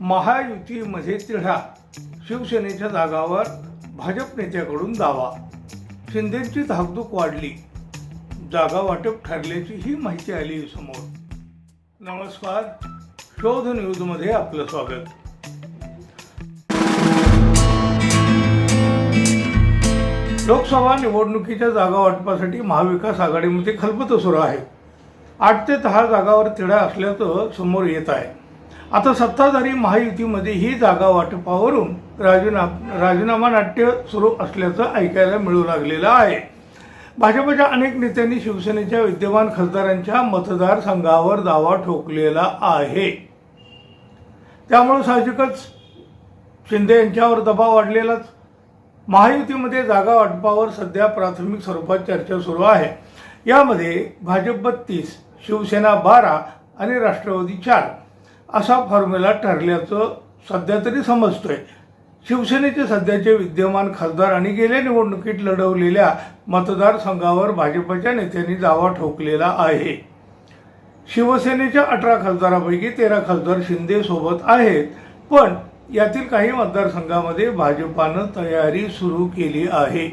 महायुतीमध्ये तिढा. शिवसेनेच्या जागावर भाजप नेत्याकडून दावा. शिंदेची धाकधूक वाढली. जागा वाटप ठरल्याची ही माहिती आली समोर. नमस्कार. शोध न्यूजमध्ये आपलं स्वागत. लोकसभा निवडणुकीच्या जागा वाटपासाठी महाविकास आघाडीमध्ये खलबत सुरू आहे. आठ ते दहा जागावर तिढा असल्याचं समोर येत आहे. आता सत्ताधारी महायुतीमध्ये ही जागा वाटपावरून राजीना राजीनामा नाट्य सुरू असल्याचं ऐकायला मिळू लागलेलं आहे. भाजपच्या अनेक नेत्यांनी शिवसेनेच्या विद्यमान खासदारांच्या मतदारसंघावर दावा ठोकलेला आहे. त्यामुळे साहजिकच शिंदे यांच्यावर दबाव वाढलेलाच. महायुतीमध्ये जागा वाटपावर सध्या प्राथमिक स्वरूपात चर्चा सुरू आहे. यामध्ये भाजप बत्तीस शिवसेना बारा आणि राष्ट्रवादी चार. असा फॉर्म्युला ठरल्याचं सध्या तरी समजतोय. शिवसेनेचे सध्याचे विद्यमान खासदार आणि गेल्या निवडणुकीत लढवलेल्या मतदारसंघावर भाजपच्या नेत्यांनी दावा ठोकलेला आहे. शिवसेनेच्या अठरा खासदारापैकी तेरा खासदार शिंदे सोबत आहेत पण यातील काही मतदारसंघामध्ये भाजपानं तयारी सुरू केली आहे.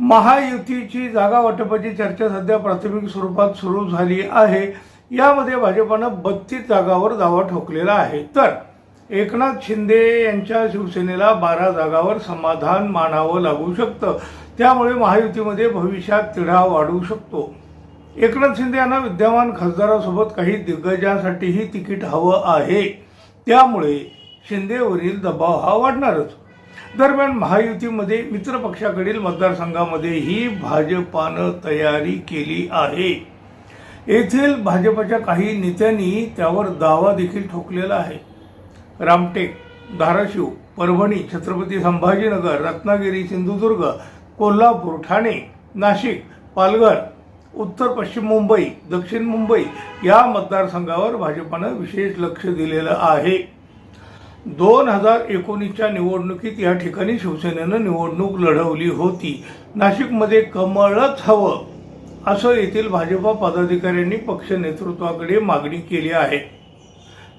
महायुतीची जागा वाटपाची चर्चा सध्या प्राथमिक स्वरूपात सुरू झाली आहे. यामध्ये भाजपानं बत्तीस जागावर दावा ठोकलेला आहे. तर एकनाथ शिंदे यांच्या शिवसेनेला बारा जागावर समाधान मानावं लागू शकतं. त्यामुळे महायुतीमध्ये भविष्यात तिढा वाढू शकतो. एकनाथ शिंदे यांना विद्यमान खासदारासोबत काही दिग्गजांसाठीही तिकीट हवं आहे. त्यामुळे शिंदेवरील दबाव हा वाढणारच. दरम्यान महायुतीमध्ये मित्रपक्षाकडील मतदारसंघामध्येही भाजपानं तयारी केली आहे. येथील भाजपच्या काही नेत्यांनी त्यावर दावा देखील ठोकलेला आहे. रामटेक धाराशिव परभणी छत्रपती संभाजीनगर रत्नागिरी सिंधुदुर्ग कोल्हापूर ठाणे नाशिक पालघर उत्तर पश्चिम मुंबई दक्षिण मुंबई या मतदारसंघावर भाजपानं विशेष लक्ष दिलेलं आहे. दोन हजार एकोणीसच्या निवडणुकीत या ठिकाणी शिवसेनेनं निवडणूक लढवली होती. नाशिकमध्ये कमळच हवं असं येथील भाजपा पदाधिकाऱ्यांनी पक्ष नेतृत्वाकडे मागणी केली आहे.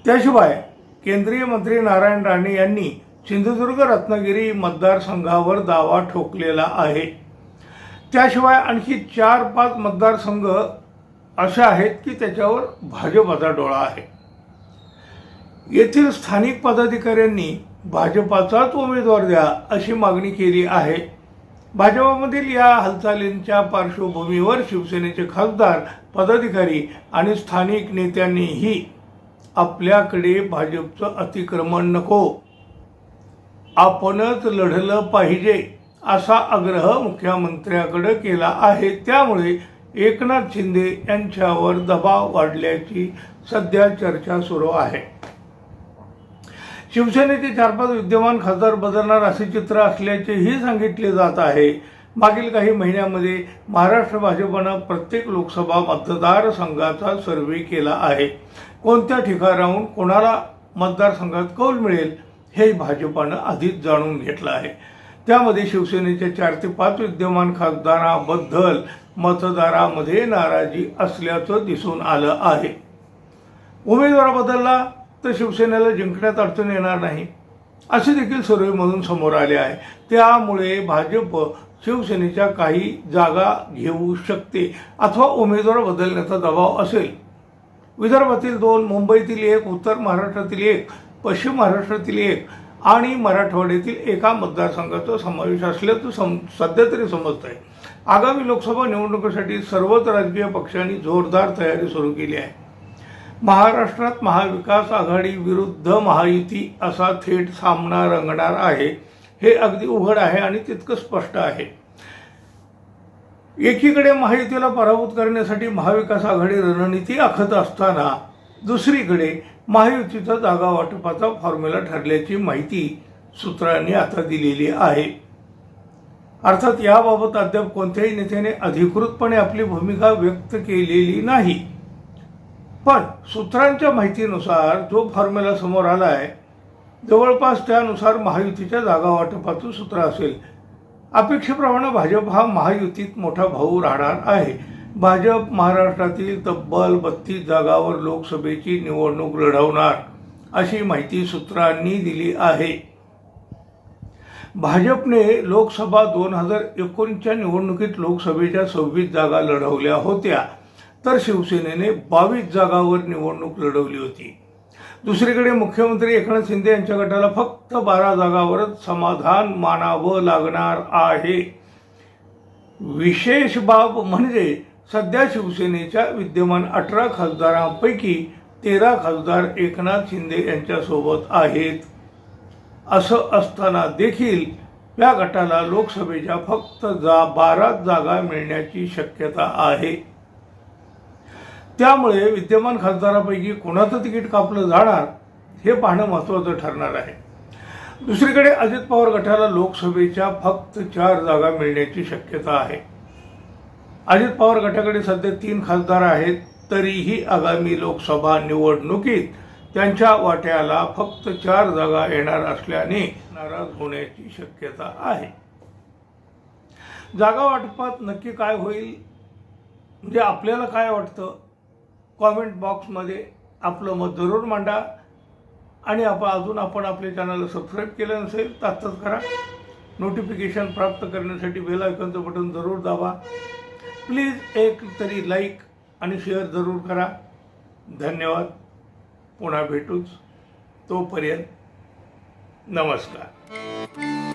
त्याशिवाय केंद्रीय मंत्री नारायण राणे यांनी सिंधुदुर्ग रत्नागिरी मतदारसंघावर दावा ठोकलेला आहे. त्याशिवाय आणखी चार पाच मतदारसंघ असे आहेत की त्याच्यावर भाजपाचा डोळा आहे. येथील स्थानिक पदाधिकाऱ्यांनी भाजपाचाच उमेदवार द्या अशी मागणी केली आहे. भाजपामधील या हालचालींच्या पार्श्वभूमीवर शिवसेनेचे खासदार पदाधिकारी आणि स्थानिक नेत्यांनीही आपल्याकडे भाजपचं अतिक्रमण नको. आपणच लढलं पाहिजे असा आग्रह मुख्यमंत्र्याकडे केला आहे. त्यामुळे एकनाथ शिंदे यांच्यावर दबाव वाढल्याची सध्या चर्चा सुरू आहे. शिवसेनेचे चार पाच विद्यमान खासदार बदलणार असे चित्र असल्याचेही सांगितले जात आहे. मागील काही महिन्यामध्ये महाराष्ट्र भाजपनं प्रत्येक लोकसभा मतदारसंघाचा सर्व्हे केला आहे. कोणत्या ठिकाणाहून कोणाला मतदारसंघात कौल मिळेल हे भाजपानं आधीच जाणून घेतलं आहे. त्यामध्ये शिवसेनेच्या चार ते पाच विद्यमान खासदाराबद्दल मतदारामध्ये नाराजी असल्याचं दिसून आलं आहे. उमेदवार बदलला तर शिवसेनेला जिंकण्यात अडचण येणार नाही असे देखील सर्वेमधून समोर आले आहे. त्यामुळे भाजप शिवसेनेच्या काही जागा घेऊ शकते अथवा उमेदवार बदलण्याचा दबाव असेल. विदर्भातील दोन मुंबईतील एक उत्तर महाराष्ट्रातील एक पश्चिम महाराष्ट्रातील एक आणि मराठवाड्यातील एका मतदारसंघाचा समावेश असल्याचं सम सध्या तरी समजत आहे. आगामी लोकसभा निवडणुकीसाठी सर्वच राजकीय पक्षांनी जोरदार तयारी सुरू केली आहे. महाराष्ट्रात महाविकास आघाडी विरुद्ध महायुती असा थेट सामना रंगणार आहे हे अगदी उघड आहे आणि तितकं स्पष्ट आहे. एकीकडे महायुतीला पराभूत करण्यासाठी महाविकास आघाडी रणनीती आखत असताना दुसरीकडे महायुतीचा जागा वाटपाचा फॉर्म्युला ठरल्याची माहिती सूत्रांनी आता दिलेली आहे. अर्थात याबाबत अद्याप कोणत्याही नेत्याने अधिकृतपणे आपली भूमिका व्यक्त केलेली नाही. पण सूत्रांच्या माहितीनुसार जो फॉर्म्युला समोर आला आहे जवळपास त्यानुसार महायुतीच्या जागा वाटपाचं सूत्र असेल. अपेक्षेप्रमाणे भाजप हा महायुतीत मोठा भाऊ राहणार आहे. भाजप महाराष्ट्रातील तब्बल बत्तीस जागावर लोकसभेची निवडणूक लढवणार अशी माहिती सूत्रांनी दिली आहे. भाजपने लोकसभा दोन हजार एकोणीसच्या निवडणुकीत लोकसभेच्या सव्वीस जागा लढवल्या होत्या. तर शिवसेनेने बावीस जागावर निवडणूक लढवली होती. दुसरीकडे मुख्यमंत्री एकनाथ शिंदे यांच्या गटाला फक्त बारा जागावरच समाधान मानावं लागणार आहे. विशेष बाब म्हणजे सध्या शिवसेनेच्या विद्यमान अठरा खासदारांपैकी तेरा खासदार एकनाथ शिंदे यांच्यासोबत आहेत. असं असताना देखील या गटाला लोकसभेच्या फक्त जा बारा जागा मिळण्याची शक्यता आहे. त्यामुळे विद्यमान खासदारापैकी कोणाचं तिकीट कापलं जाणार हे पाहणं महत्त्वाचं ठरणार आहे. दुसरीकडे अजित पवार गटाला लोकसभेच्या फक्त चार जागा मिळण्याची शक्यता आहे. अजित पवार गटाकडे सध्या तीन खासदार आहेत तरीही आगामी लोकसभा निवडणुकीत त्यांच्या वाट्याला फक्त चार जागा येणार असल्याने नाराज होण्याची शक्यता आहे. जागा वाटपात नक्की काय होईल? म्हणजे आपल्याला काय वाटतं? कॉमेंट बॉक्समध्ये आपलं मत जरूर मांडा. आणि आपण अजून आपण आपल्या चॅनलला सबस्क्राईब केलं नसेल तर आत्ताच करा. नोटिफिकेशन प्राप्त करण्यासाठी बेल आयकॉनचं बटन जरूर दाबा. प्लीज एक तरी लाईक आणि शेअर जरूर करा. धन्यवाद. पुन्हा भेटूच. तोपर्यंत नमस्कार.